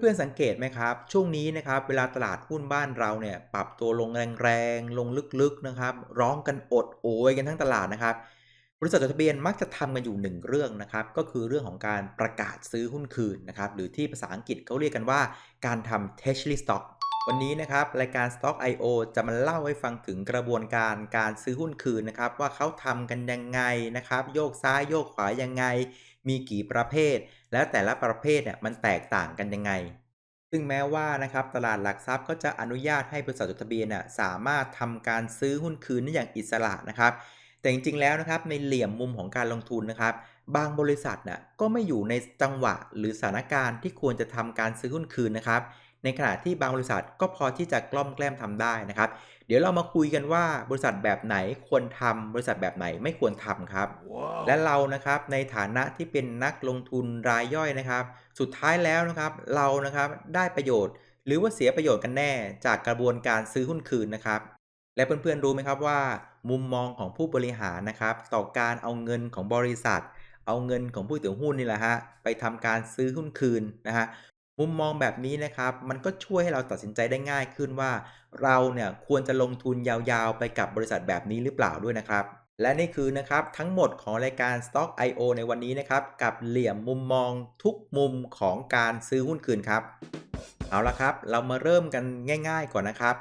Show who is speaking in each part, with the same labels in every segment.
Speaker 1: เพื่อนๆสังเกตไหมครับ ช่วงนี้นะครับเวลาตลาดหุ้นบ้านเราเนี่ยปรับตัวลงแรงๆ ลงลึกๆนะครับ ร้องกันอดโอยกันทั้งตลาดนะครับบริษัทจดทะเบียนมักจะทำกันอยู่หนึ่งเรื่องนะครับ ก็คือเรื่องของการประกาศซื้อหุ้นคืนนะครับ หรือที่ภาษาอังกฤษเขาเรียกกันว่าการทำ treasury stock วันนี้นะครับ รายการ Stock I.O. จะมาเล่าให้ฟังถึงกระบวนการการซื้อหุ้นคืนนะครับ ว่าเขาทำกันยังไงนะครับ โยกซ้ายโยกขวายังไง มีกี่ประเภท แล้วแต่ละประเภทเนี่ยมันแตกต่างกันยังไง ซึ่งแม้ว่านะครับตลาดหลักทรัพย์ก็จะอนุญาตให้บริษัทจดทะเบียนน่ะสามารถทำการซื้อหุ้นคืนได้อย่างอิสระนะครับ แต่จริงๆแล้วนะครับในเหลี่ยมมุมของการลงทุนนะครับ บางบริษัทน่ะก็ไม่อยู่ในจังหวะหรือสถานการณ์ที่ควรจะทำการซื้อหุ้นคืนนะครับในขณะที่บางบริษัทก็พอที่จะกล้อมแกล้มทำได้นะครับ เดี๋ยวเรามาคุยกันว่าบริษัทแบบไหนควรทำบริษัทแบบไหนไม่ควรทำครับและเรานะครับในฐานะที่เป็นนักลงทุนรายย่อยนะครับ สุดท้ายแล้วนะครับเรานะครับได้ประโยชน์ หรือว่าเสียประโยชน์กันแน่จากกระบวนการซื้อหุ้นคืนนะครับ และเพื่อนๆรู้ไหมครับว่า มุมมองของผู้บริหารนะครับ ต่อการเอาเงินของบริษัท เอาเงินของผู้ถือหุ้นนี่แหละฮะไปทำการซื้อหุ้นคืนนะฮะ มุมมองแบบนี้นะครับ มันก็ช่วยให้เราตัดสินใจได้ง่ายขึ้นว่า เราเนี่ยควรจะลงทุนยาวๆ ไปกับบริษัทแบบนี้หรือเปล่าด้วยนะครับ และนี่คือนะครับทั้งหมดของรายการ Stock I.O. ในวันนี้นะครับ กับเหลี่ยมมุมมองทุกมุมของการซื้อหุ้นคืนครับ เอาละครับ เรามาเริ่มกันง่าย ๆ ก่อนนะครับ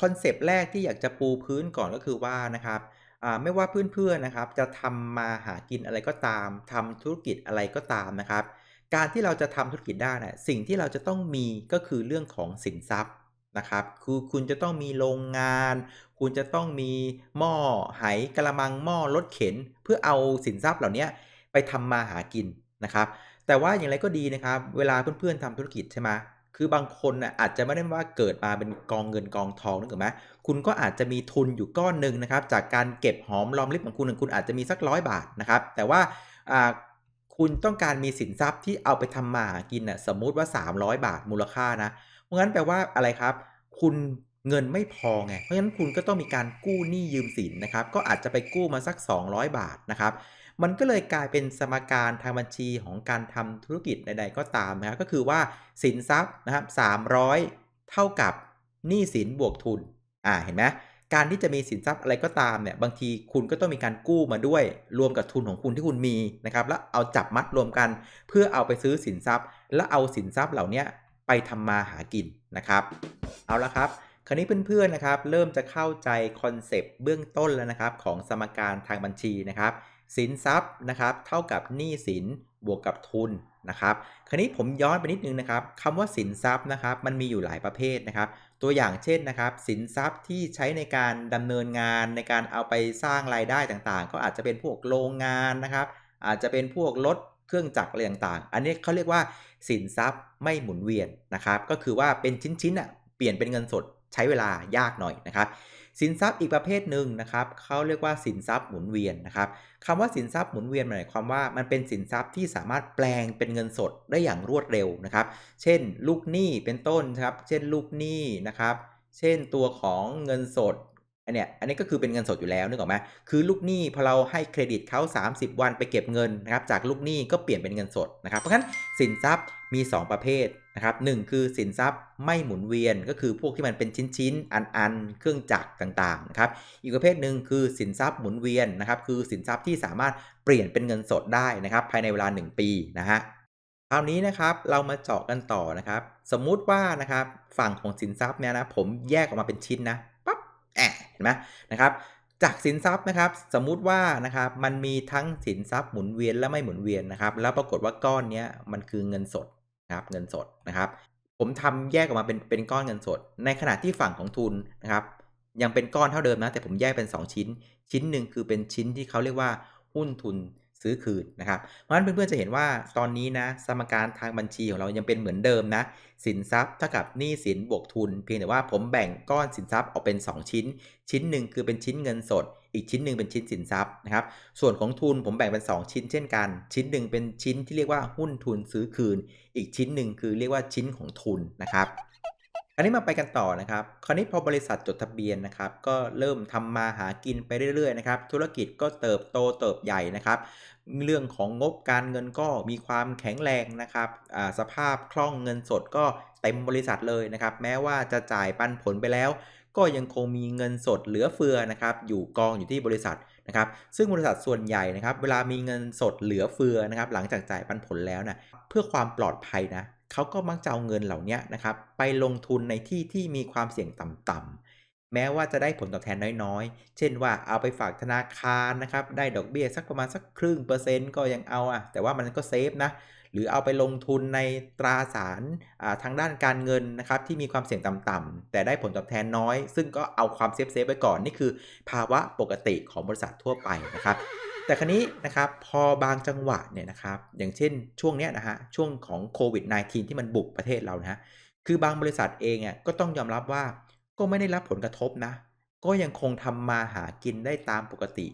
Speaker 1: คอนเซปต์แรกที่อยากจะปูพื้นก่อนก็คือว่านะครับไม่ว่าเพื่อนๆนะครับ จะทำมาหากินอะไรก็ตามทำธุรกิจอะไรก็ตามนะครับ การที่เราจะทำธุรกิจได้นะสิ่งที่เราจะต้องมีก็คือเรื่องของสินทรัพย์นะครับคือคุณจะต้องมีโรงงาน คุณจะต้องมีหม้อไหกระมังหม้อรถเข็น เพื่อเอาสินทรัพย์เหล่านี้ไปทำมาหากินนะครับ แต่ว่าอย่างไรก็ดีนะครับ เวลาเพื่อนๆทำธุรกิจใช่ไหมคือบางคนน่ะอาจจะไม่ได้ว่าเกิดมาเป็นกองเงินกองทองนึกออกไหมคุณก็อาจจะมีทุนอยู่ก้อนหนึ่งนะครับ จากการเก็บหอมรอมริบของคุณคุณอาจจะมีสักร้อยบาทนะครับ แต่ว่า คุณต้องการมีสินทรัพย์ที่เอาไปทำมาหากินน่ะสมมุติว่า 300 บาทมูลค่านะ เพราะงั้นแปลว่าอะไรครับ คุณเงินไม่พอไง เพราะฉะนั้นคุณก็ต้องมีการกู้หนี้ยืมสินนะครับ ก็อาจจะไปกู้มาสัก 200 บาทนะครับ มันก็เลยกลายเป็นสมการทางบัญชีของการทำธุรกิจใดๆก็ตามนะครับ ก็คือว่าสินทรัพย์นะครับ300 เท่ากับหนี้สินบวกทุน อ่า เห็นไหม การที่จะมีสินทรัพย์อะไรก็ตามเนี่ยบางทีคุณก็ต้องมีการกู้มาด้วย รวมกับทุนของคุณที่คุณมีนะครับแล้วเอาจับมัดรวมกัน เพื่อเอาไปซื้อสินทรัพย์ แล้วเอาสินทรัพย์เหล่านี้ไปทำมาหากินนะครับ เอาละครับ คราวนี้เพื่อนๆนะครับ เริ่มจะเข้าใจคอนเซปต์เบื้องต้นแล้วนะครับ ของสมการทางบัญชีนะครับ สินทรัพย์นะครับเท่ากับหนี้สินบวกกับทุนนะครับ คราวนี้ผมย้อนไปนิดนึงนะครับคำว่าสินทรัพย์นะครับ มันมีอยู่หลายประเภทนะครับ ตัวอย่างเช่นนะครับ สินทรัพย์ที่ใช้ในการดำเนินงานในการเอาไปสร้างรายได้ต่างๆ ก็อาจจะเป็นพวกโรงงานนะครับ อาจจะเป็นพวกรถเครื่องจักรอะไรต่างๆ อันนี้เขาเรียกว่าสินทรัพย์ไม่หมุนเวียนนะครับ ก็คือว่าเป็นชิ้นๆอะเปลี่ยนเป็นเงินสดใช้เวลายากหน่อยนะครับ สินทรัพย์อีกประเภทหนึ่งนะครับเขาเรียกว่าสินทรัพย์หมุนเวียนนะครับคำว่าสินทรัพย์หมุนเวียนหมายความว่ามันเป็นสินทรัพย์ที่สามารถแปลงเป็นเงินสดได้อย่างรวดเร็วนะครับ เช่น ลูกหนี้เป็นต้นครับ เช่นลูกหนี้นะครับ เช่นตัวของเงินสดอันเนี้ยอันนี้ก็คือเป็นเงินสดอยู่แล้วนึกออกไหมคือลูกหนี้พอเราให้เครดิตเขา 30 วันไปเก็บเงินนะครับจากลูกหนี้ก็เปลี่ยนเป็นเงินสดนะครับเพราะฉะนั้นสินทรัพย์ มี 2 ประเภทนะครับหคือสินทรัพย์ไม่หมุนเวียนก็คือพวกที่มันเป็นชิ้นๆ อันๆ เครื่องจักรต่างๆนะครับอีกประเภทหนึ่งคือสินทรัพย์หมุนเวียนนะครับคือสินทรัพย์ที่สามารถเปลี่ยนเป็นเงินสดได้นะครับภายในเวลา 1 ปีนะฮะคราวนี้นะครับเรามาเจาะกันต่อนะครับ สมมุติว่านะครับฝั่งของสินทรัพย์เนี่ยนะผมแยกออกมาเป็นชิ้นนะปั๊บแอะเห็นไหมนะครับจากสินทรัพย์นะครับสมมุติว่านะครับมันมีทั้งสินทรัพย์หมุนเวียนและไม่หมุนเวียนนะครับแล้วปรากฏว่าก้อนนี้มันคือเงินสด นะครับเงินสดนะครับ ผมทำแยกออกมาเป็นเป็นก้อนเงินสด ในขณะที่ฝั่งของทุนนะครับยังเป็นก้อนเท่าเดิมนะแต่ผมแยกเป็น 2 ชิ้น ชิ้นหนึ่งคือเป็นชิ้นที่เขาเรียกว่าหุ้นทุนซื้อคืนนะครับ เพราะฉะนั้นเพื่อนๆจะเห็นว่าตอนนี้นะสมการทางบัญชีของเรายังเป็นเหมือนเดิมนะสินทรัพย์เท่ากับหนี้สินบวกทุน เพียงแต่ว่าผมแบ่งก้อนสินทรัพย์ออกเป็น 2 ชิ้น ชิ้นหนึ่งคือเป็นชิ้นเงินสด อีกชิ้นหนึ่งเป็นชิ้นสินทรัพย์นะครับ ส่วนของทุนผมแบ่งเป็น 2 ชิ้นเช่นกัน ชิ้นหนึ่งเป็นชิ้นที่เรียกว่าหุ้นทุนซื้อคืน อีกชิ้นหนึ่งคือเรียกว่าชิ้นของทุนนะครับ อันนี้มาไปกันต่อนะครับ คราวนี้พอบริษัทจดทะเบียนนะครับ ก็เริ่มทำมาหากินไปเรื่อยๆนะครับ ธุรกิจก็เติบโตเติบใหญ่นะครับ เรื่องของงบการเงินก็มีความแข็งแรงนะครับอ่าสภาพคล่องเงินสดก็เต็มบริษัทเลยนะครับ แม้ว่าจะจ่ายปันผลไปแล้ว ก็ยังคงมีเงินสดเหลือเฟือนะครับอยู่กองอยู่ที่บริษัทนะครับซึ่งบริษัทส่วนใหญ่นะครับเวลามีเงินสดเหลือเฟือนะครับหลังจากจ่ายปันผลแล้วนะเพื่อความปลอดภัยนะเขาก็มักจะเอาเงินเหล่านี้นะครับไปลงทุนในที่ที่มีความเสี่ยงต่ำๆแม้ว่าจะได้ผลตอบแทนน้อยๆ เช่นว่าเอาไปฝากธนาคารนะครับได้ดอกเบี้ยสักประมาณสักครึ่งเปอร์เซ็นต์ก็ยังเอาอะแต่ว่ามันก็เซฟนะ หรือเอาไปลงทุนในตราสารทางด้านการเงินนะครับที่มีความเสี่ยงต่ำๆแต่ได้ผลตอบแทนน้อย ซึ่งก็เอาความเซฟเซฟไว้ก่อน นี่คือภาวะปกติของบริษัททั่วไปนะครับแต่ครั้นี้นะครับพอบางจังหวะเนี่ยนะครับอย่างเช่นช่วงเนี้ยนะฮะช่วงของโควิด -19 ที่มันบุกประเทศเรานะฮะคือบางบริษัทเองอะก็ต้องยอมรับว่าก็ไม่ได้รับผลกระทบนะ ก็ยังคงทำมาหากินได้ตามปกติ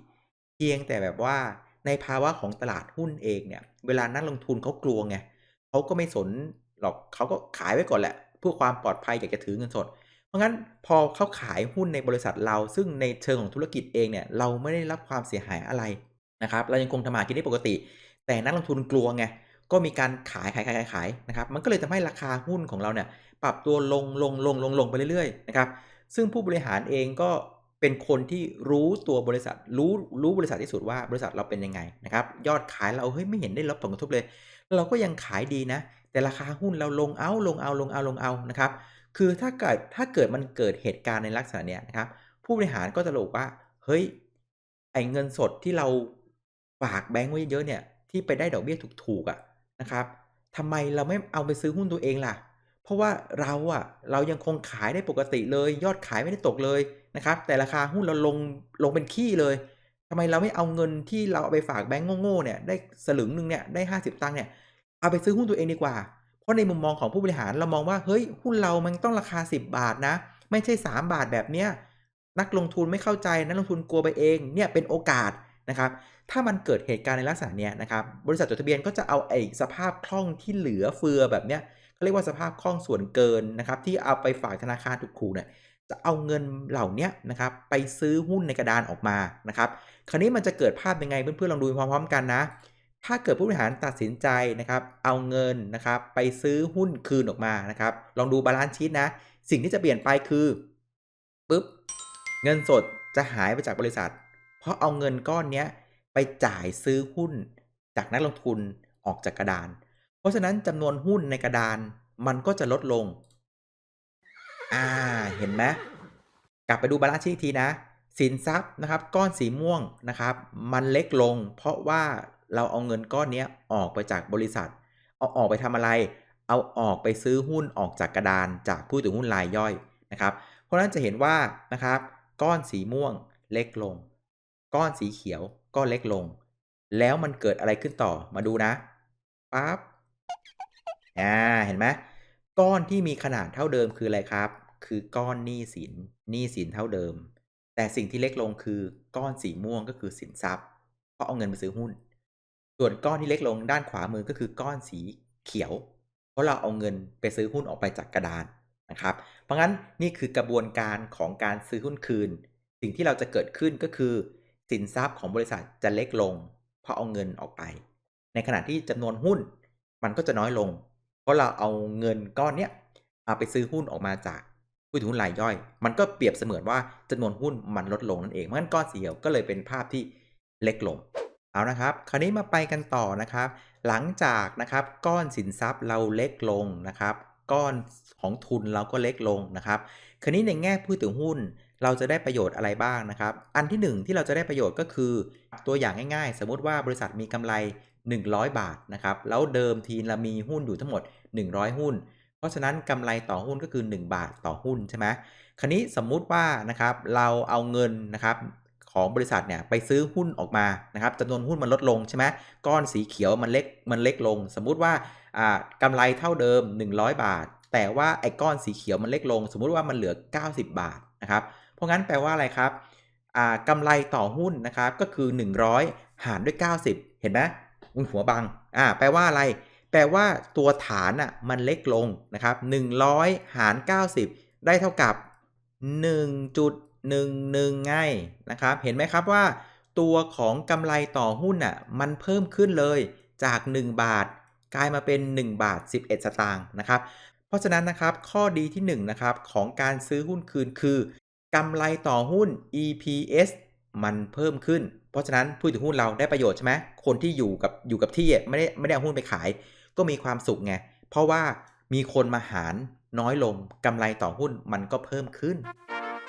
Speaker 1: เพียงแต่แบบว่า ในภาวะของตลาดหุ้นเองเนี่ยเวลานักลงทุนเขากลัวไงเขาก็ไม่สนหรอกเขาก็ขายไว้ก่อนแหละเพื่อความปลอดภัยอยากจะถือเงินสด เพราะงั้นพอเขาขายหุ้นในบริษัทเรา ซึ่งในเชิงของธุรกิจเองเนี่ยเราไม่ได้รับความเสียหายอะไรนะครับเรายังคงทำมากินได้ปกติ แต่นักลงทุนกลัวไงก็มีการขายขายขายขายขายนะครับมันก็เลยทำให้ราคาหุ้นของเราเนี่ยปรับตัวลงลงลงลงลงไปเรื่อยๆนะครับซึ่งผู้บริหารเองก็ เป็นคนที่รู้ตัวบริษัทรู้รู้บริษัทที่สุดว่าบริษัทเราเป็นยังไงนะครับยอดขายเราเฮ้ยไม่เห็นได้รับผลกระทบเลย เราก็ยังขายดีนะ แต่ราคาหุ้นเราลงเอาลงเอาลงเอาลงเอานะครับคือถ้าเกิดถ้าเกิดมันเกิดเหตุการณ์ในลักษณะเนี้ยนะครับผู้บริหารก็จะบอกว่าเฮ้ยไอ้เงินสดที่เราฝากแบงก์ไว้เยอะเนี่ยที่ไปได้ดอกเบี้ยถูกๆอะนะครับทำไมเราไม่เอาไปซื้อหุ้นตัวเองล่ะ เพราะว่าเราอะเรายังคงขายได้ปกติเลย ยอดขายไม่ได้ตกเลย นะครับ แต่ราคาหุ้นเราลงลงเป็นขี้เลยทำไมเราไม่เอาเงินที่เราเอาไปฝากแบงก์โง่ๆเนี่ยได้สลึงหนึ่งเนี่ยได้ 50 ตังค์เนี่ยเอาไปซื้อหุ้นตัวเองดีกว่า เพราะในมุมมองของผู้บริหารเรามองว่าเฮ้ยหุ้นเรามันต้องราคา 10 บาทนะ ไม่ใช่ 3 บาทแบบเนี้ยนักลงทุนไม่เข้าใจนักลงทุนกลัวไปเองเนี่ยเป็นโอกาสนะครับถ้ามันเกิดเหตุการณ์ในลักษณะเนี้ยนะครับบริษัทจดทะเบียนก็จะเอาไอ้สภาพคล่องที่เหลือเฟือแบบเนี้ยเขาเรียกว่าสภาพคล่องส่วนเกินนะครับที่เอาไปฝากธนาคารถูกๆเนี่ย จะเอาเงินเหล่านี้นะครับไปซื้อหุ้นในกระดานออกมานะครับ คราวนี้มันจะเกิดภาพยังไงเพื่อนๆลองดูพร้อมๆกันนะ ถ้าเกิดผู้บริหารตัดสินใจนะครับเอาเงินนะครับไปซื้อหุ้นคืนออกมานะครับลองดูบาลานซ์ชีตนะ สิ่งที่จะเปลี่ยนไปคือปุ๊บเงินสดจะหายไปจากบริษัท เพราะเอาเงินก้อนนี้ไปจ่ายซื้อหุ้นจากนักลงทุนออกจากกระดาน เพราะฉะนั้นจำนวนหุ้นในกระดานมันก็จะลดลง อ่าเห็นไหมกลับไปดูบาลานซ์ชีทีนะ สินทรัพย์นะครับ ก้อนสีม่วงนะครับ มันเล็กลง เพราะว่าเราเอาเงินก้อนนี้ออกไปจากบริษัท เอาออกไปทำอะไร เอาออกไปซื้อหุ้นออกจากกระดานจากผู้ถือหุ้นรายย่อยนะครับ เพราะฉะนั้นจะเห็นว่านะครับ ก้อนสีม่วงเล็กลง ก้อนสีเขียวก็เล็กลง แล้วมันเกิดอะไรขึ้นต่อมาดูนะปั๊บอ่าเห็นไหมก้อนที่มีขนาดเท่าเดิมคืออะไรครับ คือก้อนหนี้สินหนี้สินเท่าเดิม แต่สิ่งที่เล็กลงคือก้อนสีม่วงก็คือสินทรัพย์ เพราะเอาเงินไปซื้อหุ้น ส่วนก้อนที่เล็กลงด้านขวามือก็คือก้อนสีเขียว เพราะเราเอาเงินไปซื้อหุ้นออกไปจากกระดานนะครับ เพราะงั้นนี่คือกระบวนการของการซื้อหุ้นคืน สิ่งที่เราจะเกิดขึ้นก็คือ สินทรัพย์ของบริษัทจะเล็กลง เพราะเอาเงินออกไป ในขณะที่จำนวนหุ้นมันก็จะน้อยลง เพราะเราเอาเงินก้อนเนี้ยเอาไปซื้อหุ้นออกมาจาก ผู้ถือหุ้นรายย่อย มันก็เปรียบเสมือนว่าจำนวนหุ้นมันลดลงนั่นเองเพราะงั้นก้อนสีเขียวก็เลยเป็นภาพที่เล็กลงเอานะครับ คราวนี้มาไปกันต่อนะครับ หลังจากนะครับก้อนสินทรัพย์เราเล็กลงนะครับ ก้อนของทุนเราก็เล็กลงนะครับ คราวนี้ในแง่ผู้ถือหุ้นเราจะได้ประโยชน์อะไรบ้างนะครับ อันที่ 1 ที่เราจะได้ประโยชน์ก็คือ ตัวอย่างง่ายๆ สมมุติว่าบริษัทมีกำไร 100 บาทนะครับ แล้วเดิมทีเรามีหุ้นอยู่ทั้งหมด 100 หุ้น เพราะฉะนั้นกำไรต่อหุ้นก็คือ 1 บาทต่อหุ้นใช่ไหมคราวนี้สมมุติว่านะครับเราเอาเงินนะครับของบริษัทเนี่ยไปซื้อหุ้นออกมานะครับจำนวนหุ้นมันลดลงใช่ไหมก้อนสีเขียวมันเล็กมันเล็กลง สมมุติว่าอ่ากำไรเท่าเดิม 100 บาท แต่ว่าไอ้ก้อนสีเขียวมันเล็กลง สมมุติว่ามันเหลือ 90 บาทนะครับเพราะงั้นแปลว่าอะไรครับอ่ากำไรต่อหุ้นนะครับก็คือ 100 หารด้วย 90 เห็นไหมหัวบังอ่าแปลว่าอะไร แปลว่าตัวฐานอะมันเล็กลงนะครับ100 หาร 90 ได้เท่ากับ 1.11ไงนะครับ เห็นไหมครับว่า ตัวของกำไรต่อหุ้นอะมันเพิ่มขึ้นเลยจาก 1 บาท กลายมาเป็น 1 บาท 11 สตางค์นะครับ เพราะฉะนั้นนะครับข้อดีที่1นะครับของการซื้อหุ้นคืนคือกำไรต่อหุ้น EPS มันเพิ่มขึ้น เพราะฉะนั้นผู้ถือหุ้นเราได้ประโยชน์ใช่ไหมคนที่อยู่กับอยู่กับที่ไม่ได้ไม่ได้เอาหุ้นไปขาย ก็มีความสุขไง เพราะว่ามีคนมาหารน้อยลงกำไรต่อหุ้นมันก็เพิ่มขึ้น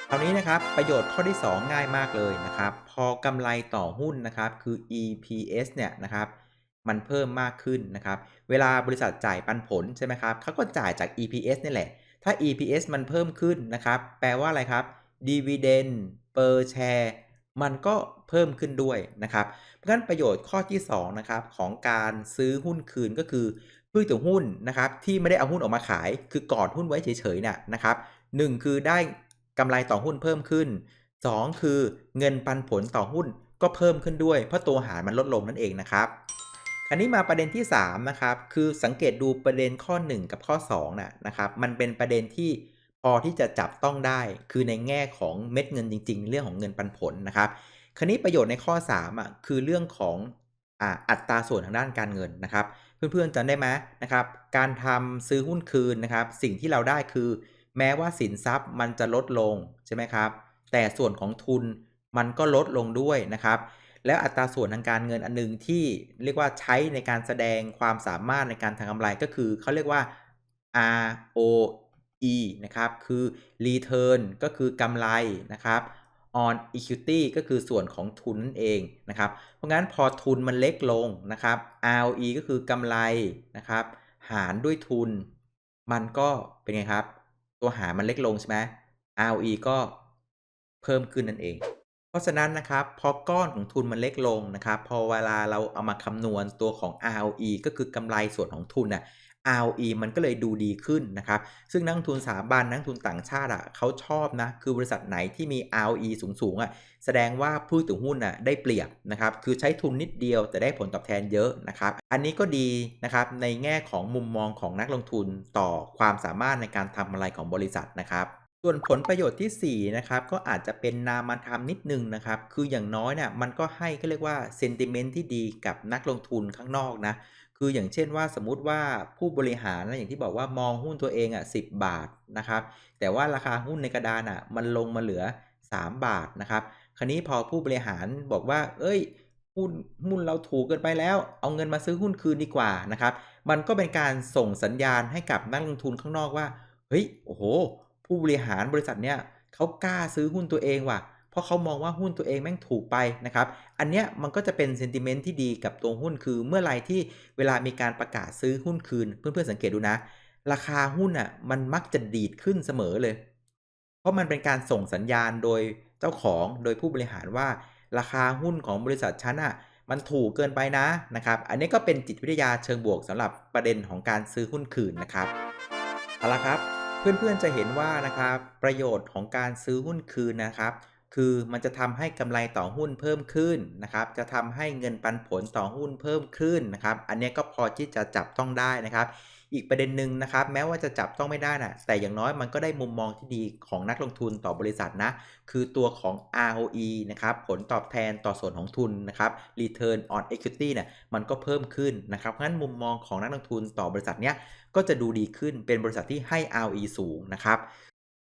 Speaker 1: คราวนี้นะครับประโยชน์ข้อที่ 2 ง่ายมากเลยนะครับพอกำไรต่อหุ้นนะครับคือ EPS เนี่ยนะครับมันเพิ่มมากขึ้นนะครับเวลาบริษัทจ่ายปันผลใช่ไหมครับเขาก็จ่ายจาก EPS นี่แหละ ถ้า EPS มันเพิ่มขึ้นนะครับแปลว่าอะไรครับ Dividend per share มันก็เพิ่มขึ้นด้วยนะครับ เพราะฉะนั้นประโยชน์ข้อที่2นะครับของการซื้อหุ้นคืนก็คือผู้ถือหุ้นนะครับที่ไม่ได้เอาหุ้นออกมาขาย คือกอดหุ้นไว้เฉยๆเนี่ยนะครับหคือได้กำไรต่อหุ้นเพิ่มขึ้น 2 คือเงินปันผลต่อหุ้นก็เพิ่มขึ้นด้วย เพราะตัวหารมันลดลงนั่นเองนะครับอันนี้มาประเด็นที่3นะครับคือสังเกตดูประเด็นข้อ 1 กับข้อ2นะนะครับมันเป็นประเด็นที่ พอที่จะจับต้องได้ คือในแง่ของเม็ดเงินจริง ๆ เรื่องของเงินปันผลนะครับคราวนี้ประโยชน์ในข้อ3อะคือเรื่องของอ,อัตราส่วนทางด้านการเงินนะครับ เพื่อนๆจำได้ไหมนะครับ การทำซื้อหุ้นคืนนะครับ สิ่งที่เราได้คือ แม้ว่าสินทรัพย์มันจะลดลงใช่ไหมครับ แต่ส่วนของทุนมันก็ลดลงด้วยนะครับ แล้วอัตราส่วนทางการเงินอันนึงที่เรียกว่าใช้ในการแสดงความสามารถในการทำกำไรก็คือเขาเรียกว่า RO E นะครับ คือ return ก็คือกำไรนะครับ on equity ก็คือส่วนของทุนนั่นเองนะครับ เพราะงั้นพอทุนมันเล็กลงนะครับ ROE ก็คือกำไรนะครับ หารด้วยทุน มันก็เป็นไงครับ ตัวหารมันเล็กลงใช่ไหม ROE ก็เพิ่มขึ้นนั่นเอง เพราะฉะนั้นนะครับ พอก้อนของทุนมันเล็กลงนะครับ พอเวลาเราเอามาคำนวณตัวของ ROE ก็คือกำไรส่วนของทุนน่ะ ROE มันก็เลยดูดีขึ้นนะครับ ซึ่งนักทุนสถาบันนักทุนต่างชาติอะเขาชอบนะ คือบริษัทไหนที่มี ROE สูงๆอะ แสดงว่าผู้ถือหุ้นอะได้เปรียบนะครับ คือใช้ทุนนิดเดียวแต่ได้ผลตอบแทนเยอะนะครับ อันนี้ก็ดีนะครับ ในแง่ของมุมมองของนักลงทุนต่อความสามารถในการทำอะไรของบริษัทนะครับส่วนผลประโยชน์ที่ 4 นะครับ ก็อาจจะเป็นนามธรรมนิดนึงนะครับ คืออย่างน้อยเนี่ยมันก็ให้ก็เรียกว่าเซนติเมนต์ที่ดีกับนักลงทุนข้างนอกนะ คืออย่างเช่นว่าสมมุติว่าผู้บริหารนะอย่างที่บอกว่ามองหุ้นตัวเองอะสิบาทนะครับแต่ว่าราคาหุ้นในกระดานอะมันลงมาเหลือ 3 บาทนะครับคราวนี้พอผู้บริหารบอกว่า เอ้ยหุ้นหุ้นเราถูกเกินไปแล้ว เอาเงินมาซื้อหุ้นคืนดีกว่านะครับมันก็เป็นการส่งสัญญาณให้กับนักลงทุนข้างนอกว่าเฮ้ยโอ้โห ผู้บริหารบริษัทเนี้ยเขากล้าซื้อหุ้นตัวเองว่ะ เพราะเขามองว่าหุ้นตัวเองแม่งถูกไปนะครับ อันเนี้ยมันก็จะเป็นเซนติเมนต์ที่ดีกับตัวหุ้นคือเมื่อไรที่เวลามีการประกาศซื้อหุ้นคืน เพื่อนๆสังเกตดูนะ ราคาหุ้นอะมันมักจะดีดขึ้นเสมอเลย เพราะมันเป็นการส่งสัญญาณโดยเจ้าของโดยผู้บริหารว่า ราคาหุ้นของบริษัทชั้นอะมันถูกเกินไปนะนะครับ อันนี้ก็เป็นจิตวิทยาเชิงบวกสำหรับประเด็นของการซื้อหุ้นคืนนะครับเอาละครับ เพื่อนๆจะเห็นว่านะครับประโยชน์ของการซื้อหุ้นคืนนะครับ คือมันจะทำให้กำไรต่อหุ้นเพิ่มขึ้นนะครับ จะทำให้เงินปันผลต่อหุ้นเพิ่มขึ้นนะครับ อันนี้ก็พอที่จะจับต้องได้นะครับ อีกประเด็นหนึ่งนะครับ แม้ว่าจะจับต้องไม่ได้นะแต่อย่างน้อยมันก็ได้มุมมองที่ดีของนักลงทุนต่อบริษัทนะ คือตัวของ ROE นะครับ ผลตอบแทนต่อส่วนของทุนนะครับ Return on Equity เนี่ยมันก็เพิ่มขึ้นนะครับงั้นมุมมองของนักลงทุนต่อบริษัทเนี้ยก็จะดูดีขึ้นเป็นบริษัทที่ให้ ROE สูงนะครับ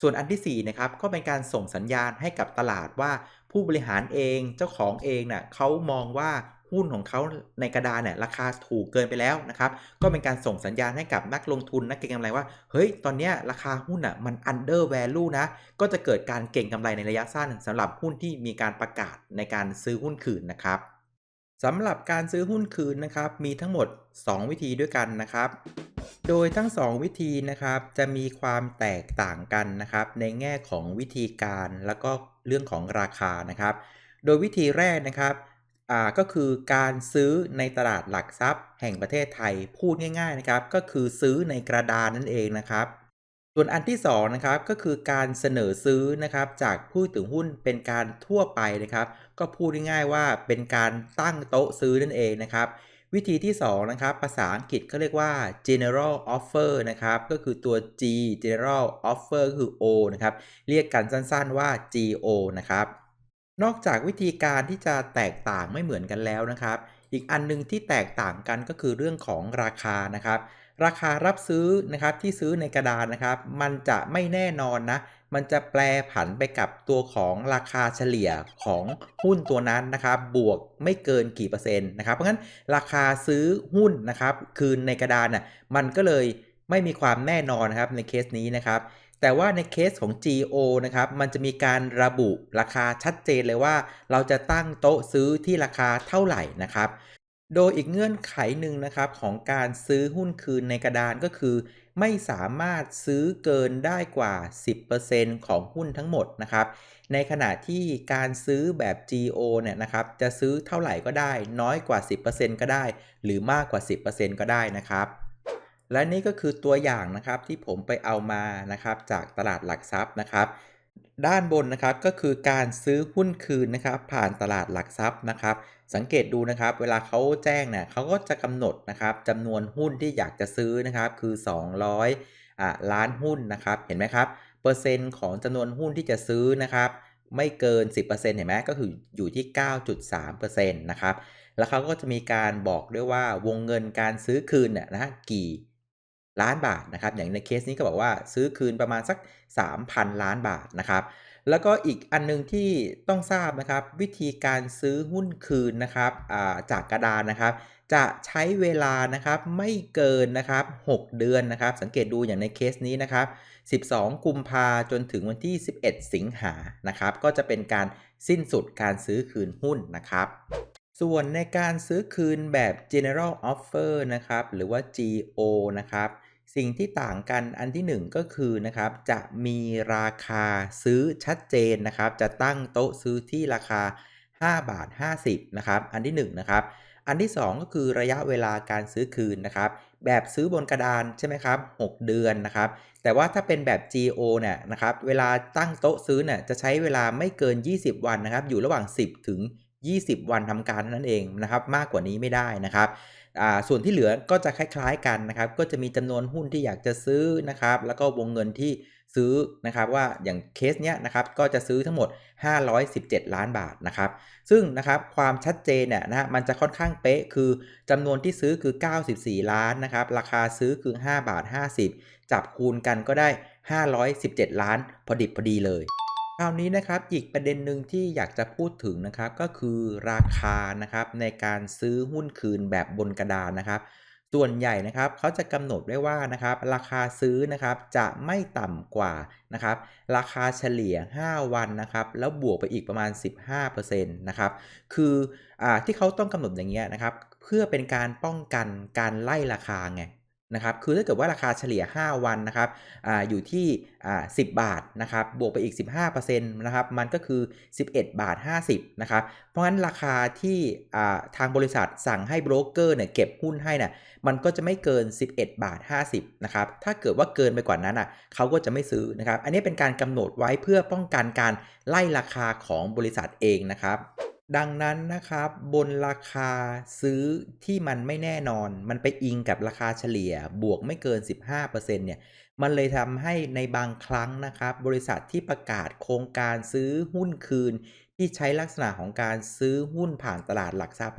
Speaker 1: ส่วนอันที่4นะครับก็เป็นการส่งสัญญาณให้กับตลาดว่าผู้บริหารเองเจ้าของเองเนะ่ยเขามองว่าหุ้นของเขาในกระดานเนี่ยราคาถูกเกินไปแล้วนะครับก็เป็นการส่งสัญญาณให้กับนักลงทุนนักเก็งกำไรว่า เฮ้ย ตอนนี้ราคาหุ้นอะมัน under value นะ ก็จะเกิดการเก็งกำไรในระยะสั้นสำหรับหุ้นที่มีการประกาศในการซื้อหุ้นคืนนะครับสำหรับการซื้อหุ้นคืนนะครับมีทั้งหมด 2 วิธีด้วยกันนะครับ โดยทั้ง 2 วิธีนะครับจะมีความแตกต่างกันนะครับ ในแง่ของวิธีการแล้วก็เรื่องของราคานะครับ โดยวิธีแรกนะครับก็คือการซื้อในตลาดหลักทรัพย์ แห่งประเทศไทยพูดง่าย ๆนะครับ ก็คือซื้อในกระดานนั่นเองนะครับ ส่วนอันที่2นะครับก็คือการเสนอซื้อนะครับจากผู้ถือหุ้นเป็นการทั่วไปนะครับ ก็พูดง่ายๆว่าเป็นการตั้งโต๊ะซื้อนั่นเองนะครับ วิธีที่ 2 นะครับ ภาษาอังกฤษเขาเรียกว่า general offer นะครับ ก็คือตัว G general offer คือ O นะครับ เรียกกันสั้นๆว่า GO นะครับ นอกจากวิธีการที่จะแตกต่างไม่เหมือนกันแล้วนะครับ อีกอันหนึงที่แตกต่างกันก็คือเรื่องของราคานะครับ ราคารับซื้อนะครับที่ซื้อในกระดานนะครับ มันจะไม่แน่นอนนะ มันจะแปลผันไปกับตัวของราคาเฉลี่ยของหุ้นตัวนั้นนะครับบวกไม่เกินกี่เปอร์เซ็นต์นะครับเพราะงั้นราคาซื้อหุ้นนะครับคืนในกระดานน่ะมันก็เลยไม่มีความแน่นอนนะครับในเคสนี้นะครับแต่ว่าในเคสของ GO นะครับ มันจะมีการระบุราคาชัดเจนเลยว่า เราจะตั้งโต๊ะซื้อที่ราคาเท่าไหร่นะครับ โดยอีกเงื่อนไขหนึ่งนะครับของการซื้อหุ้นคืนในกระดานก็คือ ไม่สามารถซื้อเกินได้กว่า 10%ของหุ้นทั้งหมดนะครับ ในขณะที่การซื้อแบบ GO เนี่ยนะครับ จะซื้อเท่าไหร่ก็ได้ น้อยกว่า 10%ก็ได้ หรือมากกว่า 10%ก็ได้นะครับ และนี่ก็คือตัวอย่างนะครับที่ผมไปเอามานะครับจากตลาดหลักทรัพย์นะครับ ด้านบนนะครับก็คือการซื้อหุ้นคืนนะครับผ่านตลาดหลักทรัพย์นะครับ สังเกตดูนะครับ เวลาเขาแจ้งเนี่ยเขาก็จะกำหนดนะครับจำนวนหุ้นที่อยากจะซื้อนะครับคือ 200อ่าล้านหุ้นนะครับเห็นไหมครับเปอร์เซ็นต์ของจำนวนหุ้นที่จะซื้อนะครับไม่เกิน 10%เห็นไหมก็คืออยู่ที่ 9.3%นะครับแล้วเขาก็จะมีการบอกด้วยว่าวงเงินการซื้อคืนเนี่ยนะกี่ ล้านบาทนะครับ อย่างในเคสนี้ก็บอกว่าซื้อคืนประมาณสัก 3,000 ล้านบาทนะครับ แล้วก็อีกอันนึงที่ต้องทราบนะครับ วิธีการซื้อหุ้นคืนนะครับจากกระดานนะครับ จะใช้เวลานะครับไม่เกินนะครับ 6 เดือนนะครับ สังเกตดูอย่างในเคสนี้นะครับ 12 กุมภาจนถึงวันที่ 11 สิงหานะครับ ก็จะเป็นการสิ้นสุดการซื้อคืนหุ้นนะครับส่วนในการซื้อคืนแบบ general offer นะครับ หรือว่า GO นะครับ สิ่งที่ต่างกันอันที่ 1 ก็คือนะครับจะมีราคาซื้อชัดเจนนะครับ จะตั้งโต๊ะซื้อที่ราคา 5 บาท 50นะครับอันที่1นะครับอันที่ 2 ก็คือระยะเวลาการซื้อคืนนะครับแบบซื้อบนกระดานใช่ไหมครับ6เดือนนะครับแต่ว่าถ้าเป็นแบบ GO เนี่ยนะครับเวลาตั้งโต๊ะซื้อเนี่ยจะใช้เวลาไม่เกิน 20 วันนะครับอยู่ระหว่าง 10 ถึง 20 วันทำการนั่นเองนะครับมากกว่านี้ไม่ได้นะครับ ส่วนที่เหลือก็จะคล้ายๆกันนะครับ ก็จะมีจำนวนหุ้นที่อยากจะซื้อนะครับ แล้วก็วงเงินที่ซื้อนะครับว่าอย่างเคสเนี้ยนะครับก็จะซื้อทั้งหมด 517 ล้านบาทนะครับ ซึ่งนะครับความชัดเจนเนี่ยนะฮะมันจะค่อนข้างเป๊ะคือจำนวนที่ซื้อคือ 94 ล้านนะครับ ราคาซื้อคือ 5 บาท 50 จับคูณกันก็ได้ 517 ล้านพอดิบพอดีเลย คราวนี้นะครับอีกประเด็นหนึ่งที่อยากจะพูดถึงนะครับก็คือราคานะครับในการซื้อหุ้นคืนแบบบนกระดานนะครับ ส่วนใหญ่นะครับเขาจะกำหนดไว้ว่านะครับราคาซื้อนะครับจะไม่ต่ำกว่านะครับราคาเฉลี่ย 5 วันนะครับแล้วบวกไปอีกประมาณ 15%นะครับคืออที่เขาต้องกำหนดอย่างเงี้ยนะครับเพื่อเป็นการป้องกันการไล่ราคาไง นะครับคือถ้าเกิดว่าราคาเฉลี่ย 5 วันนะครับออยู่ที่ 10 บาทนะครับบวกไปอีก 15%นะครับมันก็คือ 11 บาท 50นะครับเพราะฉะนั้นราคาที่ทางบริษัทสั่งให้โบรกเกอร์เนี่ยเก็บหุ้นให้น่ะมันก็จะไม่เกิน 11 บาท 50นะครับถ้าเกิดว่าเกินไปกว่านั้นอะเขาก็จะไม่ซื้อนะครับอันนี้เป็นการกำหนดไว้เพื่อป้องกันการไล่ราคาของบริษัทเองนะครับ ดังนั้นนะครับบนราคาซื้อที่มันไม่แน่นอน มันไปอิงกับราคาเฉลี่ยบวกไม่เกิน 15%เนี่ยมันเลยทำให้ในบางครั้งนะครับ บริษัทที่ประกาศโครงการซื้อหุ้นคืน ที่ใช้ลักษณะของการซื้อหุ้นผ่านตลาดหลักทรัพย์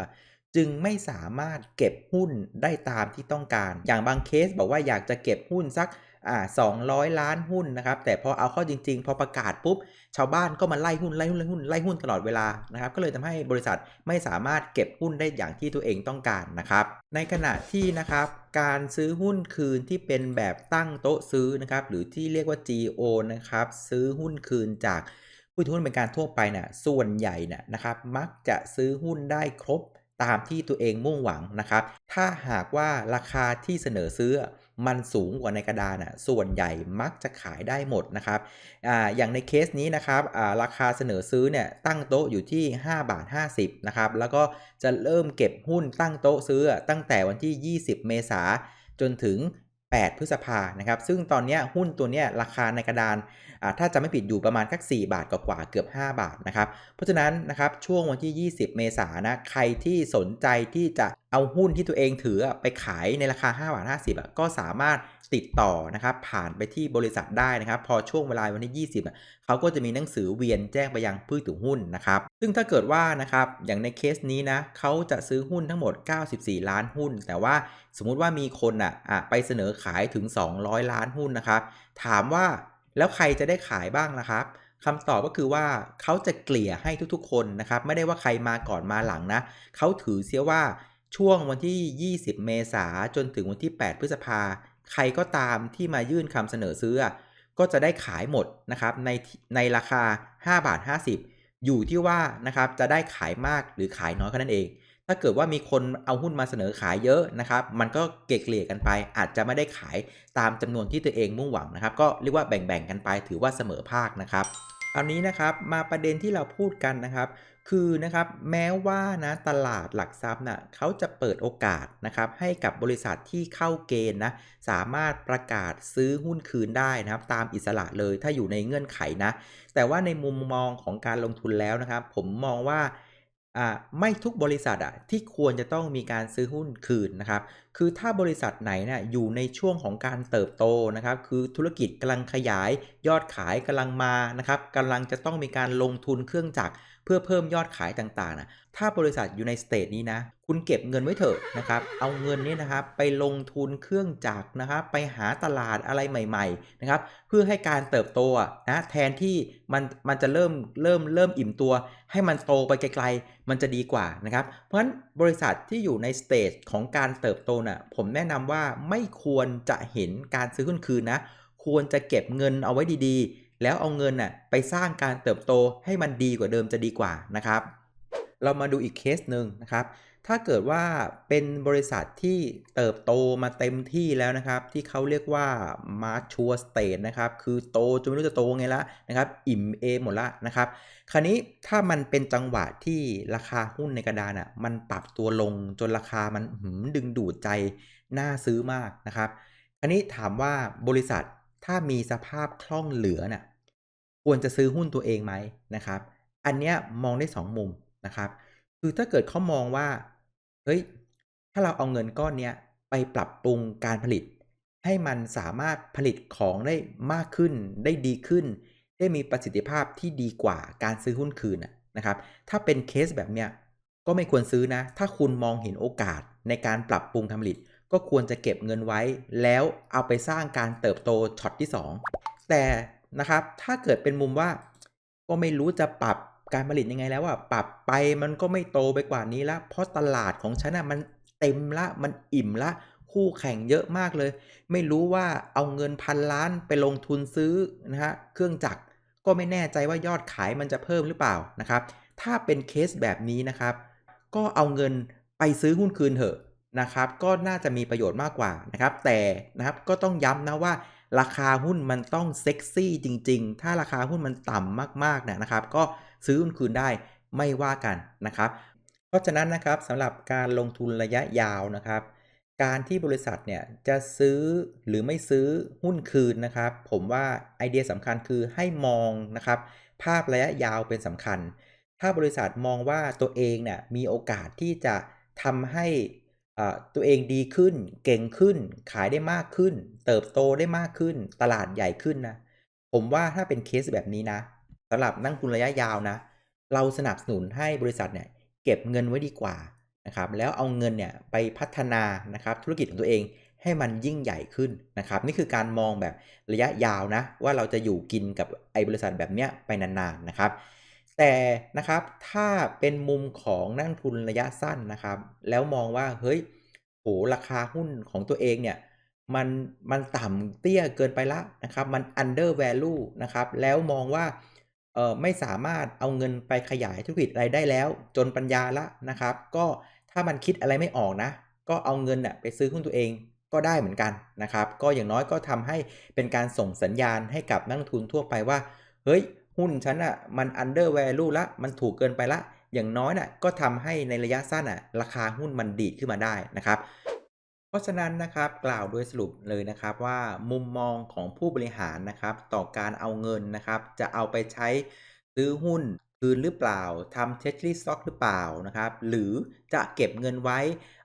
Speaker 1: จึงไม่สามารถเก็บหุ้นได้ตามที่ต้องการ อย่างบางเคสบอกว่าอยากจะเก็บหุ้นสักอ่า200 ล้านหุ้นนะครับ แต่พอเอาเข้าจริง ๆ พอประกาศปุ๊บ ชาวบ้านก็มาไล่หุ้นไล่หุ้นไล่หุ้นไล่หุ้นตลอดเวลานะครับก็เลยทำให้บริษัทไม่สามารถเก็บหุ้นได้อย่างที่ตัวเองต้องการนะครับในขณะที่นะครับการซื้อหุ้นคืนที่เป็นแบบตั้งโต๊ะซื้อนะครับหรือที่เรียกว่า GO นะครับซื้อหุ้นคืนจากผู้ถือหุ้นเป็นการทั่วไปเนี่ยส่วนใหญ่เนี่ยนะครับมักจะซื้อหุ้นได้ครบตามที่ตัวเองมุ่งหวังนะครับ ถ้าหากว่าราคาที่เสนอซื้อ มันสูงกว่าในกระดานอะส่วนใหญ่มักจะขายได้หมดนะครับออย่างในเคสนี้นะครับราคาเสนอซื้อเนี่ยตั้งโต๊ะอยู่ที่ 5 บาท 50นะครับแล้วก็จะเริ่มเก็บหุ้นตั้งโต๊ะซื้อตั้งแต่วันที่ 20 เมษาจนถึง 8 พฤษภานะครับซึ่งตอนนี้หุ้นตัวเนี้ยราคาในกระดาน ถ้าจะไม่ผิดอยู่ประมาณสัก4บาทกว่าเกือบ 5 บาทนะครับ เพราะฉะนั้นนะครับช่วงวันที่ 20 เมษายนนะใครที่สนใจที่จะเอาหุ้นที่ตัวเองถือไปขายในราคา5บาท50 ก็สามารถติดต่อนะครับผ่านไปที่บริษัทได้นะครับ พอช่วงเวลาวันที่ 20 เขาก็จะมีหนังสือเวียนแจ้งไปยังผู้ถือหุ้นนะครับ ซึ่งถ้าเกิดว่านะครับอย่างในเคสนี้นะเขาจะซื้อหุ้นทั้งหมด 94 ล้านหุ้น แต่ว่าสมมุติว่ามีคนอะไปเสนอขายถึง 200 ล้านหุ้นนะครับ ถามว่า แล้วใครจะได้ขายบ้างล่ะครับคำตอบก็คือว่าเขาจะเกลี่ยให้ทุกๆ คนนะครับ ไม่ได้ว่าใครมาก่อนมาหลังนะเขาถือเสียว่าช่วงวันที่ 20 เมษาจนถึงวันที่ 8 พฤษภาใครก็ตามที่มายื่นคำเสนอซื้อ ก็จะได้ขายหมดนะครับในในราคา 5 บาท 50 อยู่ที่ว่านะครับจะได้ขายมากหรือขายน้อยแค่นั้นเอง ถ้าเกิดว่ามีคนเอาหุ้นมาเสนอขายเยอะนะครับ มันก็เกลี่ยกันไป อาจจะไม่ได้ขายตามจำนวนที่ตัวเองมุ่งหวังนะครับ ก็เรียกว่าแบ่งๆกันไปถือว่าเสมอภาคนะครับครานี้นะครับมาประเด็นที่เราพูดกันนะครับ คือนะครับแม้ว่านะตลาดหลักทรัพย์นะ่ะเขาจะเปิดโอกาสนะครับให้กับบริษัทที่เข้าเกณฑ์นะสามารถประกาศซื้อหุ้นคืนได้นะครับ ตามอิสระเลยถ้าอยู่ในเงื่อนไขนะ แต่ว่าในมุมมองของการลงทุนแล้วนะครับ ผมมองว่า ไม่ทุกบริษัทอะที่ควรจะต้องมีการซื้อหุ้นคืนนะครับ คือถ้าบริษัทไหนนะ่ะอยู่ในช่วงของการเติบโตนะครับ คือธุรกิจกำลังขยายยอดขายกำลังมานะครับกำลังจะต้องมีการลงทุนเครื่องจักร พื่อเพิ่มยอดขายต่างๆนะถ้าบริษัทอยู่ในสเตจนี้นะ คุณเก็บเงินไว้เถอะนะครับ เอาเงินนี้นะครับไปลงทุนเครื่องจักรนะครับ ไปหาตลาดอะไรใหม่ๆนะครับ เพื่อให้การเติบโตนะแทนที่มันมันจะเริ่มเริ่มเริ่มอิ่มตัว ให้มันโตไปไกลๆ มันจะดีกว่านะครับ เพราะฉะนั้นบริษัทที่อยู่ในสเตจของการเติบโตน่ะผมแนะนำว่าไม่ควรจะเห็นการซื้อหุ้นคืนนะ ควรจะเก็บเงินเอาไว้ดีๆ แล้วเอาเงินน่ะไปสร้างการเติบโตให้มันดีกว่าเดิมจะดีกว่านะครับ เรามาดูอีกเคสหนึ่งนะครับ ถ้าเกิดว่าเป็นบริษัทที่เติบโตมาเต็มที่แล้วนะครับ ที่เขาเรียกว่า mature state นะครับ คือโตจนไม่รู้จะโตไงละนะครับ อิ่มเอหมดละนะครับ คราวนี้ถ้ามันเป็นจังหวะที่ราคาหุ้นในกระดานอะมันปรับตัวลงจนราคามันหืมดึงดูดใจน่าซื้อมากนะครับคราวนี้ถามว่าบริษัท ถ้ามีสภาพคล่องเหลือน่ะควรจะซื้อหุ้นตัวเองไหมนะครับ อันเนี้ยมองได้ 2 มุมนะครับ คือถ้าเกิดเขามองว่าเฮ้ยถ้าเราเอาเงินก้อนเนี้ยไปปรับปรุงการผลิต ให้มันสามารถผลิตของได้มากขึ้น ได้ดีขึ้น ได้มีประสิทธิภาพที่ดีกว่าการซื้อหุ้นคืนนะนะครับ ถ้าเป็นเคสแบบเนี้ยก็ไม่ควรซื้อนะ ถ้าคุณมองเห็นโอกาสในการปรับปรุงการผลิต ก็ควรจะเก็บเงินไว้ แล้วเอาไปสร้างการเติบโตช็อตที่ 2 แต่นะครับถ้าเกิดเป็นมุมว่าก็ไม่รู้จะปรับการผลิตยังไงแล้วอะปรับไปมันก็ไม่โตไปกว่านี้ละ เพราะตลาดของฉันอะมันเต็มละมันอิ่มละคู่แข่งเยอะมากเลย ไม่รู้ว่าเอาเงินพันล้านไปลงทุนซื้อนะฮะเครื่องจักรก็ไม่แน่ใจว่ายอดขายมันจะเพิ่มหรือเปล่านะครับ ถ้าเป็นเคสแบบนี้นะครับ ก็เอาเงินไปซื้อหุ้นคืนเถอะ นะครับก็น่าจะมีประโยชน์มากกว่านะครับแต่นะครับก็ต้องย้ำนะว่าราคาหุ้นมันต้องเซ็กซี่จริง ๆ ถ้าราคาหุ้นมันต่ำมากๆเนี่ยนะครับ ก็ซื้อหุ้นคืนได้ไม่ว่ากันนะครับ เพราะฉะนั้นนะครับสำหรับการลงทุนระยะยาวนะครับ การที่บริษัทเนี่ยจะซื้อหรือไม่ซื้อหุ้นคืนนะครับ ผมว่าไอเดียสำคัญคือให้มองนะครับ ภาพระยะยาวเป็นสำคัญ ถ้าบริษัทมองว่าตัวเองเนี่ยมีโอกาสที่จะทำให้ ตัวเองดีขึ้น เก่งขึ้น ขายได้มากขึ้น เติบโตได้มากขึ้น ตลาดใหญ่ขึ้นนะ ผมว่าถ้าเป็นเคสแบบนี้นะสำหรับนักทุนระยะยาวนะ เราสนับสนุนให้บริษัทเนี่ยเก็บเงินไว้ดีกว่านะครับ แล้วเอาเงินเนี่ยไปพัฒนานะครับธุรกิจของตัวเองให้มันยิ่งใหญ่ขึ้นนะครับ นี่คือการมองแบบระยะยาวนะ ว่าเราจะอยู่กินกับไอ้บริษัทแบบเนี้ยไปนานๆนะครับ แต่นะครับถ้าเป็นมุมของนักทุนระยะสั้นนะครับ แล้วมองว่าเฮ้ยโหราคาหุ้นของตัวเองเนี่ยมันมันต่ำเตี้ยเกินไปละนะครับ มัน under value นะครับ แล้วมองว่าเออไม่สามารถเอาเงินไปขยายธุรกิจอะไรได้แล้ว จนปัญญาละนะครับ ก็ถ้ามันคิดอะไรไม่ออกนะ ก็เอาเงินน่ะไปซื้อหุ้นตัวเองก็ได้เหมือนกันนะครับ ก็อย่างน้อยก็ทำให้เป็นการส่งสัญญาณให้กับนักลงทุนทั่วไปว่า เฮ้ย หุ้นฉันอะมัน under value ละ มันถูกเกินไปละ อย่างน้อยน่ะก็ทำให้ในระยะสั้นอะราคาหุ้นมันดีดขึ้นมาได้นะครับ เพราะฉะนั้นนะครับกล่าวโดยสรุปเลยนะครับว่ามุมมองของผู้บริหารนะครับ ต่อการเอาเงินนะครับ จะเอาไปใช้ซื้อหุ้นคืนหรือเปล่าทำ treasury stock หรือเปล่านะครับ หรือจะเก็บเงินไว้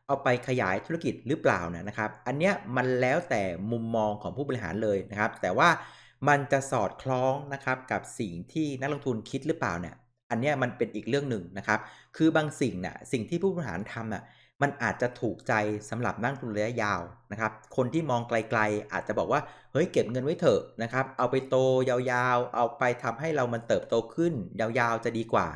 Speaker 1: เอาไปขยายธุรกิจหรือเปล่านะครับ อันเนี้ยมันแล้วแต่มุมมองของผู้บริหารเลยนะครับ แต่ว่า มันจะสอดคล้องนะครับกับสิ่งที่นักลงทุนคิดหรือเปล่าเนี่ยอันนี้มันเป็นอีกเรื่องหนึ่งนะครับ คือบางสิ่งน่ะสิ่งที่ผู้บริหารทำน่ะมันอาจจะถูกใจสำหรับนักลงทุนระยะยาวนะครับ คนที่มองไกลๆ อาจจะบอกว่าเฮ้ยเก็บเงินไว้เถอะนะครับ เอาไปโตยาวๆ เอาไปทำให้เรามันเติบโตขึ้นยาวๆจะดีกว่า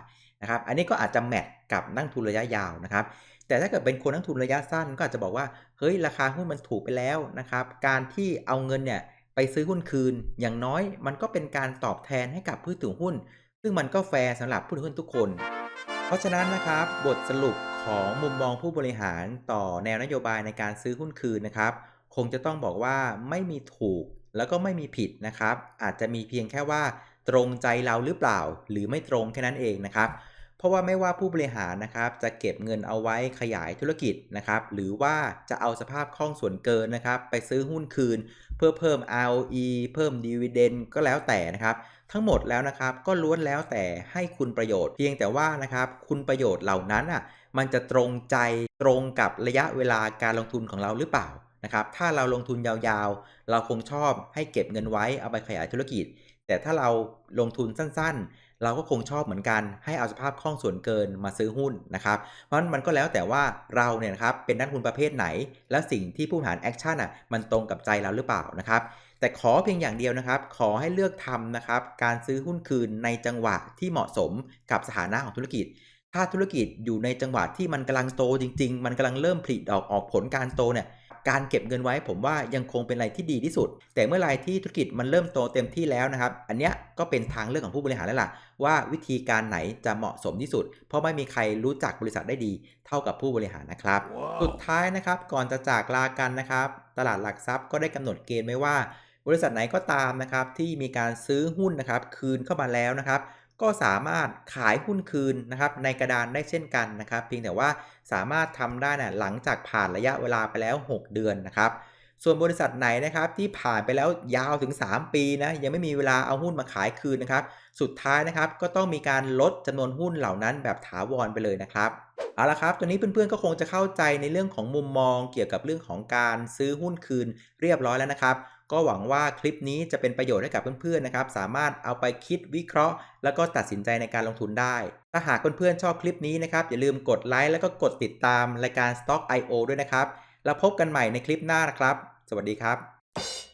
Speaker 1: นะครับ อันนี้ก็อาจจะแมทกับนักลงทุนระยะยาวนะครับ แต่ถ้าเกิดเป็นคนนักทุนระยะสั้นก็อาจจะบอกว่าเฮ้ยราคาหุ้นมันถูกไปแล้วนะครับ การที่เอาเงินเนี่ย ไปซื้อหุ้นคืน อย่างน้อยมันก็เป็นการตอบแทนให้กับผู้ถือหุ้น ซึ่งมันก็แฟร์สำหรับผู้ถือหุ้นทุกคน เพราะฉะนั้นนะครับ บทสรุปของมุมมองผู้บริหารต่อแนวนโยบายในการซื้อหุ้นคืนนะครับ คงจะต้องบอกว่าไม่มีถูกแล้วก็ไม่มีผิดนะครับ อาจจะมีเพียงแค่ว่า ตรงใจเราหรือเปล่า หรือไม่ตรงแค่นั้นเองนะครับ เพราะว่าไม่ว่าผู้บริหารนะครับจะเก็บเงินเอาไว้ขยายธุรกิจนะครับหรือว่าจะเอาสภาพคล่องส่วนเกินนะครับไปซื้อหุ้นคืน เพื่อเพิ่ม ROE เพิ่ม Dividend ก็แล้วแต่นะครับทั้งหมดแล้วนะครับก็ล้วนแล้วแต่ให้คุณประโยชน์เพียงแต่ว่านะครับคุณประโยชน์เหล่านั้นอะมันจะตรงใจตรงกับระยะเวลาการลงทุนของเราหรือเปล่านะครับถ้าเราลงทุนยาวๆ เราคงชอบให้เก็บเงินไว้เอาไปขยายธุรกิจ แต่ถ้าเราลงทุนสั้นๆ เราก็คงชอบเหมือนกันให้เอาสภาพคล่องส่วนเกินมาซื้อหุ้นนะครับเพราะมันก็แล้วแต่ว่าเราเนี่ยนะครับเป็นนักทุนประเภทไหน และสิ่งที่ผู้บริหารแอคชั่นอะมันตรงกับใจเราหรือเปล่านะครับแต่ขอเพียงอย่างเดียวนะครับ ขอให้เลือกทำนะครับการซื้อหุ้นคืนในจังหวะที่เหมาะสมกับสถานะของธุรกิจ ถ้าธุรกิจอยู่ในจังหวะที่มันกำลังโตจริง ๆ มันกำลังเริ่มผลิดอกออกผลการโตเนี่ย การเก็บเงินไว้ผมว่ายังคงเป็นอะไรที่ดีที่สุด แต่เมื่อไรที่ธุรกิจมันเริ่มโตเต็มที่แล้วนะครับ อันเนี้ยก็เป็นทางเลือกของผู้บริหารแล้วล่ะ ว่าวิธีการไหนจะเหมาะสมที่สุด เพราะไม่มีใครรู้จักบริษัทได้ดี เท่ากับผู้บริหารนะครับ
Speaker 2: Wow.
Speaker 1: สุดท้ายนะครับก่อนจะจากลากันนะครับ ตลาดหลักทรัพย์ก็ได้กำหนดเกณฑ์ไว้ว่า บริษัทไหนก็ตามนะครับที่มีการซื้อหุ้นนะครับคืนเข้ามาแล้วนะครับ ก็สามารถขายหุ้นคืนนะครับในกระดานได้เช่นกันนะครับ เพียงแต่ว่าสามารถทำได้นะหลังจากผ่านระยะเวลาไปแล้ว 6 เดือนนะครับส่วนบริษัทไหนนะครับที่ผ่านไปแล้วยาวถึง 3 ปีนะยังไม่มีเวลาเอาหุ้นมาขายคืนนะครับ สุดท้ายนะครับก็ต้องมีการลดจำนวนหุ้นเหล่านั้นแบบถาวรไปเลยนะครับเอาละครับตอนนี้เพื่อนๆก็คงจะเข้าใจในเรื่องของมุมมองเกี่ยวกับเรื่องของการซื้อหุ้นคืนเรียบร้อยแล้วนะครับ ก็หวังว่าคลิปนี้จะเป็นประโยชน์ให้กับเพื่อนๆนะครับ สามารถเอาไปคิดวิเคราะห์ แล้วก็ตัดสินใจในการลงทุนได้ ถ้าหากเพื่อนๆชอบคลิปนี้นะครับ อย่าลืมกดไลค์แล้วก็กดติดตามรายการ Stock IO ด้วยนะครับ แล้วพบกันใหม่ในคลิปหน้านะครับ สวัสดีครับ